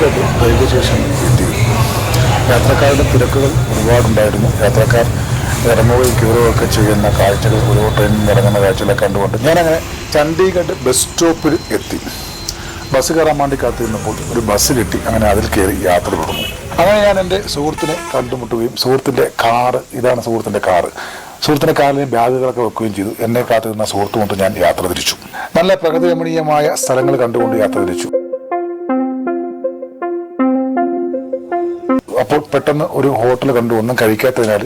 Chandigarh railway station എത്തി. യാത്രക്കാരുടെ തിരക്കുകൾ ഒരുപാടുണ്ടായിരുന്നു. യാത്രക്കാർ ഇറങ്ങുകയും ക്യൂറുകയൊക്കെ ചെയ്യുന്ന കാഴ്ചകൾ ഓരോ ട്രെയിനിൽ ഇറങ്ങുന്ന കാഴ്ചകളൊക്കെ കണ്ടുകൊണ്ട് ഞാനങ്ങനെ ചണ്ഡീഗഡ് ബസ് സ്റ്റോപ്പിൽ എത്തി. ബസ് കയറാൻ വേണ്ടി കാത്തിരുന്നപ്പോൾ ഒരു ബസ് കിട്ടി. അങ്ങനെ അതിൽ കയറി യാത്ര തുടർന്നു അങ്ങനെ ഞാൻ എന്റെ സുഹൃത്തിനെ കണ്ടുമുട്ടുകയും സുഹൃത്തിന്റെ കാറ് ഇതാണ് സുഹൃത്തിന്റെ കാറ് സുഹൃത്തിന്റെ കാറിലെ ബാഗുകളൊക്കെ വെക്കുകയും ചെയ്തു. എന്നെ കാത്തിരുന്ന സുഹൃത്തുകൊണ്ട് ഞാൻ യാത്ര തിരിച്ചു. നല്ല പ്രകൃതി രമണീയമായ സ്ഥലങ്ങൾ കണ്ടുകൊണ്ട് യാത്ര തിരിച്ചു. അപ്പോൾ പെട്ടെന്ന് ഒരു ഹോട്ടൽ കണ്ടു ഒന്നും കഴിക്കാത്തതിനാൽ.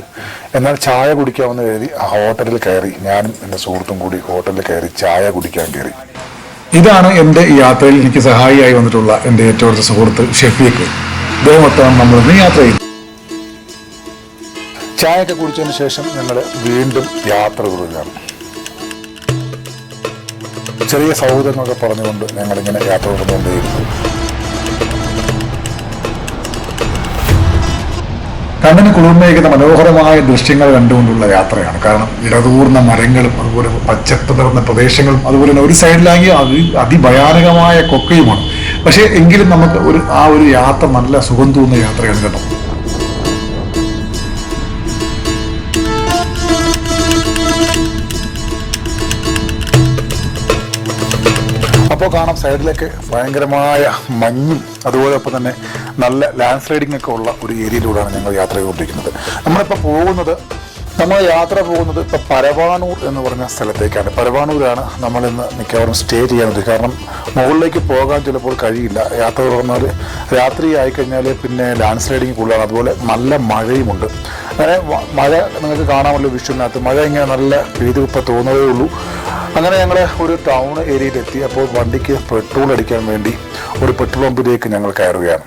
എന്നാൽ ചായ കുടിക്കാമെന്ന് കരുതി ആ ഹോട്ടലിൽ കയറി. ഞാനും എന്റെ സുഹൃത്തും കൂടി ഹോട്ടലിൽ കയറി ചായ കുടിക്കാൻ കയറി. ഇതാണ് എന്റെ യാത്രയിൽ എനിക്ക് സഹായിയായി വന്നിട്ടുള്ള എന്റെ ഏറ്റവും അടുത്ത സുഹൃത്ത് ഷെഫീഖ്. ഇദ്ദേഹമൊത്താണ് നമ്മളിന്ന് യാത്ര ചെയ്തു. ചായയൊക്കെ കുടിച്ചതിന് ശേഷം ഞങ്ങൾ വീണ്ടും യാത്ര തുടരുകയാണ്. ചെറിയ സൗഹൃദങ്ങളൊക്കെ പറഞ്ഞുകൊണ്ട് ഞങ്ങളിങ്ങനെ യാത്ര തുടർന്നുകൊണ്ടേയിരുന്നു. കുളിർമയേക്കുന്ന മനോഹരമായ ദൃശ്യങ്ങൾ കണ്ടുകൊണ്ടുള്ള യാത്രയാണ്. കാരണം ഇടതൂർന്ന മരങ്ങളും അതുപോലെ പച്ചപ്പ് നിറഞ്ഞ പ്രദേശങ്ങളും അതുപോലെ തന്നെ ഒരു സൈഡിലാകി അതി അതിഭയാനകമായ കൊക്കയുമാണ്. പക്ഷേ എങ്കിലും നമുക്ക് ഒരു ആ ഒരു യാത്ര നല്ല സുഖം തോന്നുന്ന യാത്രയാണ് കേട്ടോ. കാണാം സൈഡിലൊക്കെ ഭയങ്കരമായ മഞ്ഞും അതുപോലെ ഒപ്പം തന്നെ നല്ല ലാൻഡ് സ്ലൈഡിംഗ് ഒക്കെ ഉള്ള ഒരു ഏരിയയിലൂടെയാണ് ഞങ്ങൾ യാത്ര ചെയ്തുകൊണ്ടിരിക്കുന്നത്. നമ്മളിപ്പോൾ പോകുന്നത് നമ്മൾ യാത്ര പോകുന്നത് ഇപ്പോൾ പരവാണൂർ എന്ന് പറഞ്ഞ സ്ഥലത്തേക്കാണ്. പരവാണൂരാണ് നമ്മളിന്ന് മിക്കവാറും സ്റ്റേ ചെയ്യാൻ ചെയ്യാനുള്ളത്. കാരണം മുകളിലേക്ക് പോകാൻ ചിലപ്പോൾ കഴിയില്ല. യാത്ര തുടർന്നാൽ രാത്രി ആയിക്കഴിഞ്ഞാൽ പിന്നെ ലാൻഡ് സ്ലൈഡിങ് കൂടുതലാണ്. അതുപോലെ നല്ല മഴയുമുണ്ട്. അങ്ങനെ മഴ നിങ്ങൾക്ക് കാണാമല്ലോ വിഷുവിനകത്ത് മഴ ഇങ്ങനെ നല്ല രീതി ഇപ്പോൾ തോന്നുന്നതേ ഉള്ളൂ. അങ്ങനെ ഞങ്ങൾ ഒരു ടൗൺ ഏരിയയിലെത്തി അപ്പോൾ വണ്ടിക്ക് പെട്രോൾ അടിക്കാൻ വേണ്ടി ഒരു പെട്രോൾ പമ്പിലേക്ക് ഞങ്ങൾ കയറുകയാണ്.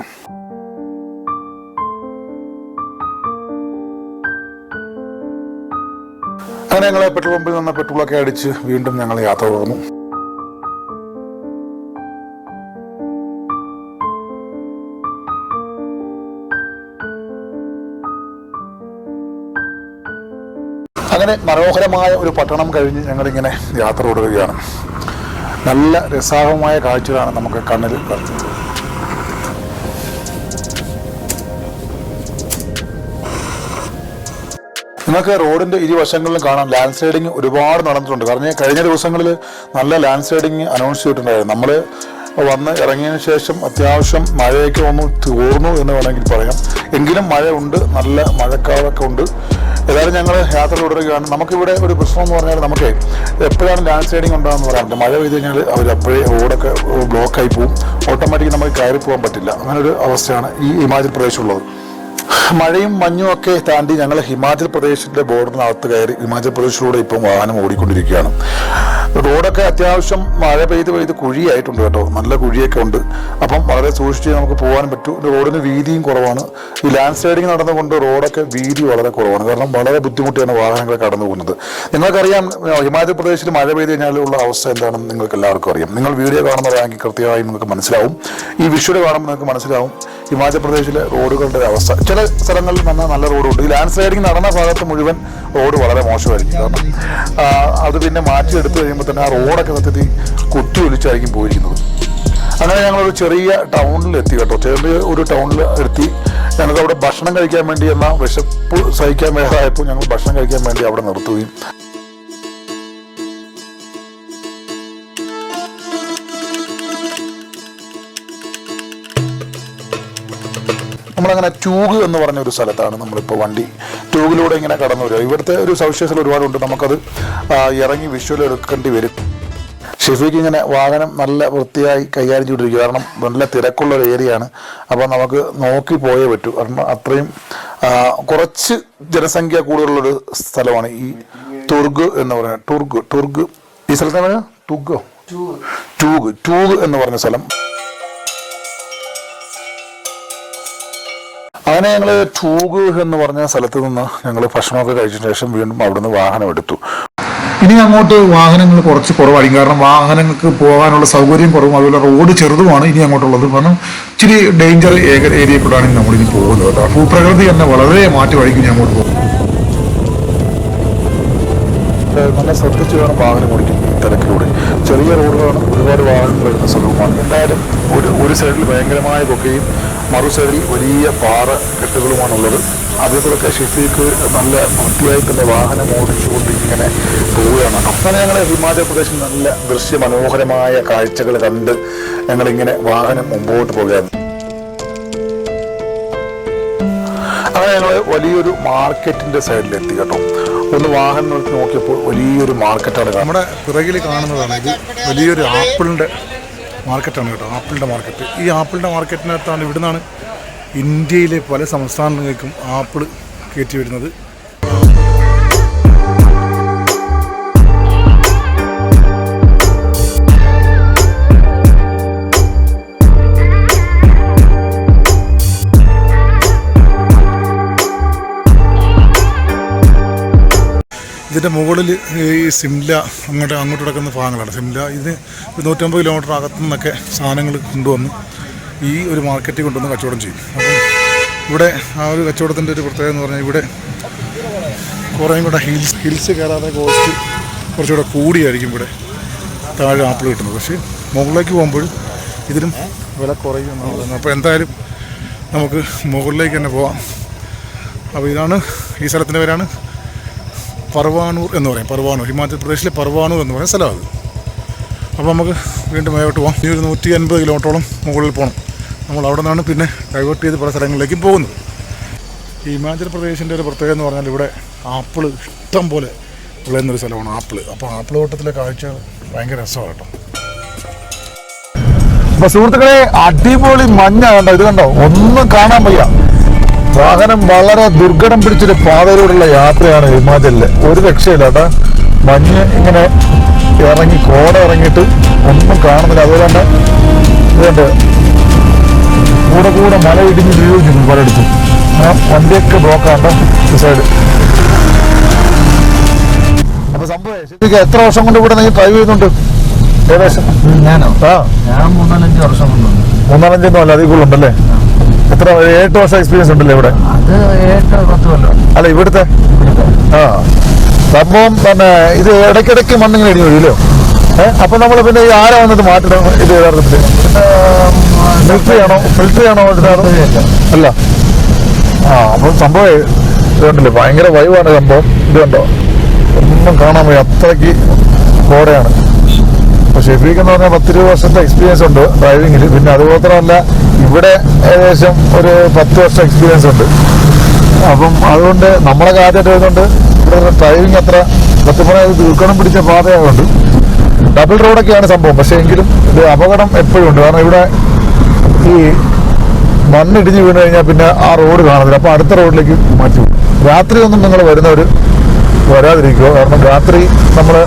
അങ്ങനെ ഞങ്ങൾ പെട്രോൾ പമ്പിൽ നിന്ന് പെട്രോളൊക്കെ അടിച്ച് വീണ്ടും ഞങ്ങൾ യാത്ര തുടർന്നു. അങ്ങനെ മനോഹരമായ ഒരു പട്ടണം കഴിഞ്ഞ് ഞങ്ങളിങ്ങനെ യാത്ര തുടരുകയാണ് നല്ല രസാഹമായ കാഴ്ചകളാണ് നമുക്ക് കണ്ണിൽ വരുന്നത് നിങ്ങൾക്ക് റോഡിന്റെ ഇരുവശങ്ങളിലും കാണാം ലാൻഡ് സ്ലൈഡിങ് ഒരുപാട് നടന്നിട്ടുണ്ട്. കാരണം കഴിഞ്ഞ ദിവസങ്ങളിൽ നല്ല ലാൻഡ് സ്ലൈഡിങ് അനൗൺസ് ചെയ്തിട്ടുണ്ടായിരുന്നു. നമ്മൾ വന്ന് ഇറങ്ങിയതിന് ശേഷം അത്യാവശ്യം മഴയൊക്കെ ഒന്ന് തീർന്നു എന്ന് വേണമെങ്കിൽ പറയാം. എങ്കിലും മഴ ഉണ്ട് നല്ല മഴക്കാലമൊക്കെ ഉണ്ട്. ഏതായാലും ഞങ്ങൾ യാത്ര തുടരുകയാണ്. നമുക്കിവിടെ ഒരു പ്രശ്നം എന്ന് പറഞ്ഞാൽ നമുക്ക് എപ്പോഴാണ് ലാൻഡ് സ്ലൈഡിങ് ഉണ്ടാകുന്ന പറയാറുണ്ട് മഴ പെയ്ത് കഴിഞ്ഞാൽ അവർ അപ്പോഴേ റോഡൊക്കെ ബ്ലോക്കായി പോകും ഓട്ടോമാറ്റിക് നമുക്ക് കയറി പോകാൻ പറ്റില്ല. അങ്ങനെ ഒരു അവസ്ഥയാണ് ഈ ഹിമാചൽ പ്രദേശുള്ളത് മഴയും മഞ്ഞും ഒക്കെ താണ്ടി ഞങ്ങൾ ഹിമാചൽ പ്രദേശിന്റെ ബോർഡറിനകത്ത് കയറി ഹിമാചൽ പ്രദേശിലൂടെ ഇപ്പം വാഹനം ഓടിക്കൊണ്ടിരിക്കുകയാണ്. റോഡൊക്കെ അത്യാവശ്യം മഴ പെയ്ത് പെയ്ത് കുഴിയായിട്ടുണ്ട് കേട്ടോ. നല്ല കുഴിയൊക്കെ ഉണ്ട്. അപ്പം വളരെ സൂക്ഷിച്ച് നമുക്ക് പോകാൻ പറ്റും. റോഡിന് വീതിയും കുറവാണ്. ഈ ലാൻഡ് സ്ലൈഡിങ് നടന്നുകൊണ്ട് റോഡൊക്കെ വീതി വളരെ കുറവാണ്. കാരണം വളരെ ബുദ്ധിമുട്ടിയാണ് വാഹനങ്ങൾ കടന്നു പോകുന്നത്. നിങ്ങൾക്കറിയാം ഹിമാചൽ പ്രദേശിൽ മഴ പെയ്ത് കഴിഞ്ഞാലുള്ള അവസ്ഥ എന്താണെന്ന് നിങ്ങൾക്ക് എല്ലാവർക്കും അറിയാം. നിങ്ങൾ വീഡിയോ കാണുന്നവരാണെങ്കിൽ കൃത്യമായി നിങ്ങൾക്ക് മനസ്സിലാവും. ഈ വിഷ്വൽ കാണുമ്പോൾ നിങ്ങൾക്ക് മനസ്സിലാവും. ഹിമാചൽ പ്രദേശിലെ റോഡുകളുടെ ഒരു അവസ്ഥ. ചില സ്ഥലങ്ങളിൽ നിന്ന് നല്ല റോഡുണ്ട് ഈ ലാൻഡ് സ്ലൈഡിങ് നടന്ന ഭാഗത്ത് മുഴുവൻ റോഡ് വളരെ മോശമായിരിക്കും. കാരണം അത് പിന്നെ മാറ്റി എടുത്തു കഴിയുമ്പോൾ തന്നെ ആ റോഡൊക്കെ സത്യത്തിൽ കുത്തി ഒലിച്ചായിരിക്കും പോയിരിക്കുന്നത്. അങ്ങനെ ഞങ്ങളൊരു ചെറിയ ടൗണിൽ എത്തി കേട്ടോ. ചെറിയ ഒരു ടൗണിൽ എത്തി. ഞങ്ങൾക്ക് അവിടെ ഭക്ഷണം കഴിക്കാൻ വേണ്ടി എന്ന വിശപ്പ് സഹിക്കാൻ വേറായപ്പോൾ ഞങ്ങൾ ഭക്ഷണം കഴിക്കാൻ വേണ്ടി അവിടെ നിർത്തുകയും നമ്മളങ്ങനെ ട്യൂഗ് എന്ന് പറഞ്ഞ ഒരു സ്ഥലത്താണ് നമ്മളിപ്പോൾ വണ്ടി ട്യൂഗിലൂടെ ഇങ്ങനെ കടന്നു വരിക. ഇവിടുത്തെ ഒരു സവിശേഷത ഒരുപാടുണ്ട്. നമുക്കത് ഇറങ്ങി വിഷ്വൽ എടുക്കേണ്ടി വരും. ഷെഫിക്ക് ഇങ്ങനെ വാഹനം നല്ല വൃത്തിയായി കൈകാര്യം ചെയ്തിരിക്കുക കാരണം നല്ല തിരക്കുള്ള ഒരു ഏരിയയാണ് അപ്പോൾ നമുക്ക് നോക്കി പോയേ പറ്റൂ. കാരണം അത്രയും കുറച്ച് ജനസംഖ്യ കൂടുതലുള്ളൊരു സ്ഥലമാണ് ഈ തുർഗ് എന്ന് പറയുന്നത് ടുർഗ് ടുർഗ് ഈ സ്ഥലത്താണ് ടുഗോ ടൂഗ് ടൂഗ് എന്ന് പറഞ്ഞ സ്ഥലം. അങ്ങനെ ഞങ്ങൾ ടൂഗ് എന്ന് പറഞ്ഞ സ്ഥലത്ത് നിന്ന് ഞങ്ങൾ ഭക്ഷണമൊക്കെ കഴിച്ചതിന് ശേഷം വീണ്ടും അവിടുന്ന് വാഹനം എടുത്തു. ഇനി അങ്ങോട്ട് വാഹനങ്ങൾ കുറച്ച് കുറവായിരിക്കും. കാരണം വാഹനങ്ങൾക്ക് പോകാനുള്ള സൗകര്യം കുറവും അതുപോലെ റോഡ് ചെറുതുമാണ് ഇനി അങ്ങോട്ടുള്ളത്. കാരണം ഇച്ചിരി ഡേഞ്ചർ ഏരിയ കൂടാണ് നമ്മൾ ഇനി പോകുന്നത് കേട്ടോ. ഭൂപ്രകൃതി തന്നെ വളരെ മാറ്റമായിരിക്കും ഇനി അങ്ങോട്ട് പോകും നല്ല ശ്രദ്ധിച്ച് വേണം വാഹനം ഓടിക്കും തിരക്കിലൂടെ. ചെറിയ റോഡുകളാണ് ഒരുപാട് വാഹനങ്ങൾ വരുന്ന സ്ഥലവുമാണ്. എന്തായാലും ഒരു ഒരു സൈഡിൽ ഭയങ്കരമായ കൊക്കയും മറു സൈഡിൽ വലിയ പാറ കെട്ടുകളുമാണുള്ളത്. അതേപോലൊക്കെ ഷെഫീക്ക് നല്ല വൃത്തിയായി തന്നെ വാഹനം ഓടിച്ചുകൊണ്ട് ഇങ്ങനെ പോവുകയാണ്. അപ്പം ഞങ്ങൾ ഹിമാചൽ പ്രദേശിൽ നല്ല ദൃശ്യ മനോഹരമായ കാഴ്ചകൾ കണ്ട് ഞങ്ങളിങ്ങനെ വാഹനം മുമ്പോട്ട് പോവുകയാണ്. അങ്ങനെ ഞങ്ങൾ വലിയൊരു മാർക്കറ്റിന്റെ സൈഡിൽ എത്തി കേട്ടോ. ഒന്ന് വാഹനം നോക്കിയപ്പോൾ വലിയൊരു മാർക്കറ്റാണ് നമ്മുടെ പിറകിൽ കാണുന്നതാണ് വലിയൊരു ആപ്പിളിന്റെ മാർക്കറ്റാണ് കേട്ടോ ആപ്പിളിന്റെ മാർക്കറ്റ്. ഈ ആപ്പിളിന്റെ മാർക്കറ്റിനകത്താണ് ഇവിടുന്നാണ് ഇന്ത്യയിലെ പല സംസ്ഥാനങ്ങൾക്കും ആപ്പിൾ കയറ്റി വരുന്നത്. ഇതിന്റെ മുകളിൽ ഈ സിംല അങ്ങോട്ട് അങ്ങോട്ട് കിടക്കുന്ന ഭാഗങ്ങളാണ്. സിംല ഇത് നൂറ്റമ്പത് കിലോമീറ്റർ അകത്തു നിന്നൊക്കെ സാധനങ്ങൾ കൊണ്ടുവന്ന് ഈ ഒരു മാർക്കറ്റിൽ കൊണ്ടുവന്ന് കച്ചവടം ചെയ്യും. അപ്പോൾ ഇവിടെ ആ ഒരു കച്ചവടത്തിന്റെ ഒരു പ്രത്യേകത എന്ന് പറഞ്ഞാൽ ഇവിടെ കുറേയും കൂടെ ഹിൽസ് ഹിൽസ് കയറാതെ കോസ്റ്റ് കുറച്ചുകൂടെ കൂടിയായിരിക്കും ഇവിടെ താഴെ ആപ്പിൾ കിട്ടുന്നത്. പക്ഷേ മുകളിലേക്ക് പോകുമ്പോൾ ഇതിനും വില കുറയും എന്നാണ് പറയുന്നത് അപ്പോൾ എന്തായാലും നമുക്ക് മുകളിലേക്ക് തന്നെ പോവാം. അപ്പോൾ ഇതാണ് ഈ സ്ഥലത്തിന്റെ പേരാണ് പർവാനൂർ എന്ന് പറയും. പർവാനൂർ. ഹിമാചൽ പ്രദേശിലെ പർവാനൂർ എന്ന് പറയുന്ന സ്ഥലമാണ് അപ്പോൾ നമുക്ക് വീണ്ടും മേലോട്ട് പോകാം ഈ ഒരു നൂറ്റി അൻപത് കിലോമീറ്ററോളം മുകളിൽ പോകണം നമ്മൾ അവിടെ നിന്നാണ് പിന്നെ ഡൈവേർട്ട് ചെയ്ത് പല സ്ഥലങ്ങളിലേക്ക് പോകുന്നത്. ഹിമാചൽ പ്രദേശിന്റെ ഒരു പ്രത്യേകത എന്ന് പറഞ്ഞാൽ ഇവിടെ ആപ്പിൾ ഇഷ്ടം പോലെ വിളയുന്നൊരു സ്ഥലമാണ് ആപ്പിൾ. അപ്പോൾ ആപ്പിൾ തോട്ടത്തിലെ കാഴ്ച ഭയങ്കര രസമാണ് കേട്ടോ. അപ്പൊ സുഹൃത്തുക്കളെ അടിപൊളി മഞ്ഞ കണ്ടോ? ഇത് കണ്ടോ? ഒന്നും കാണാൻ വയ്യ. വാഹനം വളരെ ദുർഘടം പിടിച്ചൊരു പാതയിലൂടെയുള്ള യാത്രയാണ് ഹിമാചലിൽ. ഒരു രക്ഷയില്ല കേട്ടാ. മഞ്ഞ് ഇങ്ങനെ ഇറങ്ങി കോട ഇറങ്ങിയിട്ട് ഒന്നും കാണുന്നില്ല. അതുപോലെ തന്നെ ഇതുണ്ട് കൂടെ കൂടെ മല ഇടിഞ്ഞ് വീഴുന്നു പലയിടത്തും. ആ വണ്ടിയൊക്കെ ബ്ലോക്കാണ്ട സൈഡ് അപ്പൊ സംഭവം ശരിക്കും എത്ര വർഷം കൊണ്ട് ഇവിടെ നീ ഡ്രൈവ് ചെയ്യുന്നുണ്ട്? ഏകദേശം? ഞാനോ? ആ. ഞാൻ മൂന്നാലഞ്ച് വർഷം കൊണ്ടുണ്ട്. മൂന്നാലഞ്ചൊന്നും അല്ല അതിൽ ഉണ്ടല്ലേ എത്ര എട്ട് വർഷം എക്സ്പീരിയൻസ് ഉണ്ടല്ലേ ഇവിടെ? അല്ല ഇവിടുത്തെ? ആ. സംഭവം തന്നെ ഇത് ഇടയ്ക്കിടയ്ക്ക് മണ്ണിങ്ങനെ ഇടി വീഴില്ലോ അപ്പൊ നമ്മൾ പിന്നെ ഈ ആരാ വന്നിട്ട് മാറ്റണം ഇത് യഥാർത്ഥത്തിൽ മിലിറ്ററി ആണോ? മിലിറ്ററി ആണോ അല്ല. ആ അപ്പം സംഭവം ഇതുണ്ടല്ലേ? ഭയങ്കര വൈവാണ് സംഭവം. ഇത് കണ്ടോ? ഒന്നും കാണാൻ പോയി അത്രയ്ക്ക് കോടയാണ്. അപ്പൊ ഷെഫീഖ് എന്ന് പറഞ്ഞാൽ പത്തിരുപത് വർഷത്തെ എക്സ്പീരിയൻസ് ഉണ്ട് ഡ്രൈവിങ്ങിൽ പിന്നെ അതുമാത്രമല്ല ഇവിടെ ഏകദേശം ഒരു പത്ത് വർഷം എക്സ്പീരിയൻസ് ഉണ്ട്. അപ്പം അതുകൊണ്ട് നമ്മളെ കാര്യമായിട്ട് വരുന്നുണ്ട് ഇവിടെ ഡ്രൈവിംഗ് അത്ര സത്യം പറഞ്ഞാൽ ദുർഘടം പിടിച്ച പാതയായതുകൊണ്ട് ഡബിൾ റോഡൊക്കെയാണ് സംഭവം. പക്ഷേ എങ്കിലും ഇത് അപകടം എപ്പോഴും ഉണ്ട്. കാരണം ഇവിടെ ഈ മണ്ണിടിഞ്ഞ് വീണ് കഴിഞ്ഞാൽ പിന്നെ ആ റോഡ് കാണുന്നില്ല അപ്പോൾ അടുത്ത റോഡിലേക്ക് മാറ്റി രാത്രി ഒന്നും നിങ്ങൾ വരുന്നവർ വരാതിരിക്കുക. കാരണം രാത്രി നമ്മൾ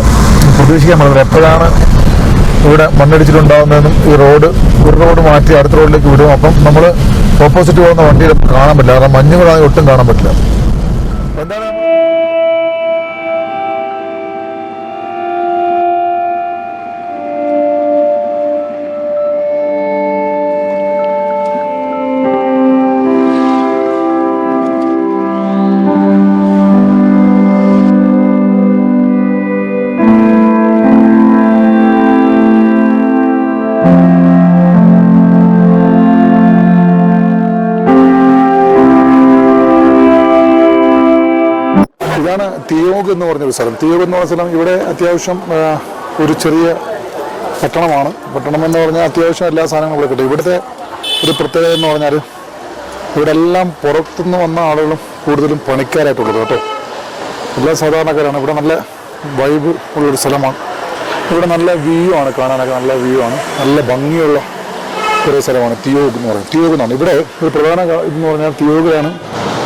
പ്രതീക്ഷിക്കാൻ പറ്റില്ല എപ്പോഴാണ് ഇവിടെ മണ്ണിടിച്ചിട്ടുണ്ടാകുന്നതെന്നും ഈ റോഡ് ഒരു റോഡ് മാറ്റി അടുത്ത റോഡിലേക്ക് വിടും. അപ്പം നമ്മൾ ഓപ്പോസിറ്റ് പോകുന്ന വണ്ടിയിൽ കാണാൻ പറ്റില്ല. കാരണം മഞ്ഞ് ഒട്ടും കാണാൻ പറ്റില്ല. തിയോഗ് എന്ന് പറഞ്ഞൊരു സ്ഥലം. തിയോഗ് എന്ന് പറഞ്ഞ സ്ഥലം ഇവിടെ അത്യാവശ്യം ഒരു ചെറിയ പട്ടണമാണ്. പട്ടണം എന്ന് പറഞ്ഞാൽ അത്യാവശ്യം എല്ലാ സാധനങ്ങളും ഇവിടെ കിട്ടും. ഇവിടുത്തെ ഒരു പ്രത്യേകത എന്ന് പറഞ്ഞാൽ ഇവിടെ എല്ലാം പുറത്തുനിന്ന് വന്ന ആളുകളും കൂടുതലും പണിക്കാരായിട്ടുള്ളത് കേട്ടോ. എല്ലാ സാധാരണക്കാരാണ്. ഇവിടെ നല്ല വൈബ് ഉള്ളൊരു സ്ഥലമാണ്. ഇവിടെ നല്ല വ്യൂ ആണ്. കാണാനൊക്കെ നല്ല വ്യൂ ആണ്. നല്ല ഭംഗിയുള്ള ഒരു സ്ഥലമാണ് തിയോഗ് എന്ന് പറയുന്നത്. തിയോഗ് എന്നാണ്. ഇവിടെ ഒരു പ്രധാന എന്ന് പറഞ്ഞാൽ തിയോഗിലാണ്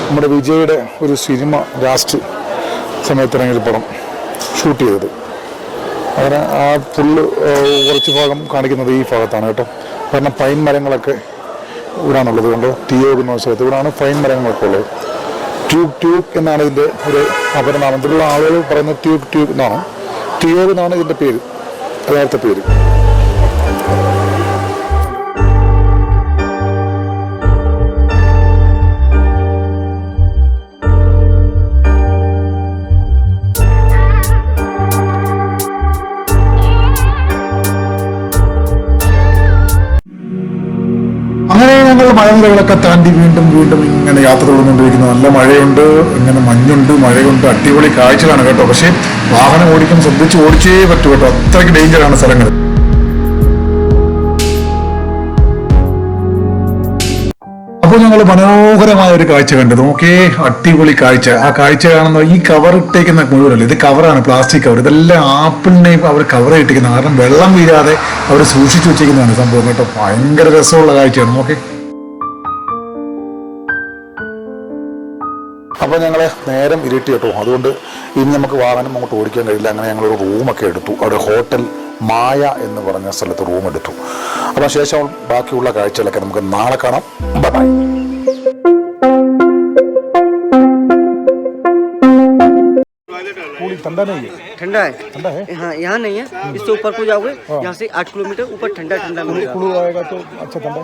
നമ്മുടെ വിജയുടെ ഒരു സിനിമ ലാസ്റ്റ്. സമയത്ത് ഇറങ്ങിയ പടം ഷൂട്ട് ചെയ്തത്. അങ്ങനെ ആ പുല്ല് കുറച്ച് ഭാഗം കാണിക്കുന്നത് ഈ ഭാഗത്താണ് കേട്ടോ. കാരണം പൈൻ മരങ്ങളൊക്കെ ഇവിടാണുള്ളത് കൊണ്ട്? തിയോഗ് എന്ന സ്ഥലത്ത്. ഇവിടാണ് പൈൻ മരങ്ങളൊക്കെ ഉള്ളത്. ട്യൂബ് ട്യൂബ് എന്നാണ് ഇതിന്റെ ഒരു അപരനാമം. ഇതിലുള്ള ആളുകൾ പറയുന്നത് ട്യൂബ് ട്യൂബ് എന്നാണ്. തിയോഗ് എന്നാണ് ഇതിന്റെ പേര്. യഥാർത്ഥ പേര്. അങ്ങനെ ഞങ്ങൾ മലനിരകളൊക്കെ താണ്ടി വീണ്ടും വീണ്ടും ഇങ്ങനെ യാത്ര തുടർന്നുകൊണ്ടിരിക്കുന്നു. നല്ല മഴയുണ്ട് ഇങ്ങനെ മഞ്ഞുണ്ട് മഴയുണ്ട് അടിപൊളി കാഴ്ചകളാണ് കേട്ടോ. പക്ഷേ വാഹനം ഓടിക്കാൻ ശ്രദ്ധിച്ച് ഓടിച്ചേ പറ്റൂ കേട്ടോ. അത്രയ്ക്ക് ഡേഞ്ചറാണ് സ്ഥലങ്ങൾ. അപ്പോൾ ഞങ്ങൾ മനോഹരമായ ഒരു കാഴ്ച കണ്ടു നോക്കേ അടിപൊളി കാഴ്ച. ആ കാഴ്ച കാണുന്ന ഈ കവർ ഇട്ടേക്കുന്ന മുഴുവനല്ല? ഇത് കവറാണ് പ്ലാസ്റ്റിക് കവർ ഇതെല്ലാം ആപ്പിളിനെയും അവർ കവർ ഇട്ടിരിക്കുന്നത് കാരണം വെള്ളം വീഴാതെ അവർ സൂക്ഷിച്ചു വെച്ചിരിക്കുന്നതാണ് സംഭവം കേട്ടോ. ഭയങ്കര രസമുള്ള കാഴ്ചയാണ്. നോക്കേ. അപ്പോൾ ഞങ്ങൾ നേരം ഇരുട്ടി കേട്ടോ. അതുകൊണ്ട് ഇനി നമുക്ക് വാഹനം അങ്ങോട്ട് ഓടിക്കാൻ കഴിയില്ല. അങ്ങനെ ഞങ്ങളൊരു റൂമൊക്കെ എടുത്തു. അവിടെ ഹോട്ടൽ മായ എന്ന് പറഞ്ഞ സ്ഥലത്ത് റൂം എടുത്തു. അപ്പോൾ ശേഷം ബാക്കിയുള്ള കാഴ്ചകളൊക്കെ നമുക്ക് നാളെ കാണാം ബൈ ठंडा नहीं है ठंडा है ठंडा है हाँ यहाँ नहीं है इससे ऊपर को जाओगे यहाँ से आठ किलोमीटर ऊपर ठंडा ठंडा मिलेगा कुलू आएगा तो अच्छा ठंडा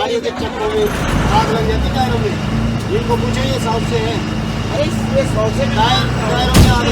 गाड़ी के चक्कर में आग लग जाती टायरों में इनको पूछो ये साउथ से है 哎，这是茅台，再弄点好的。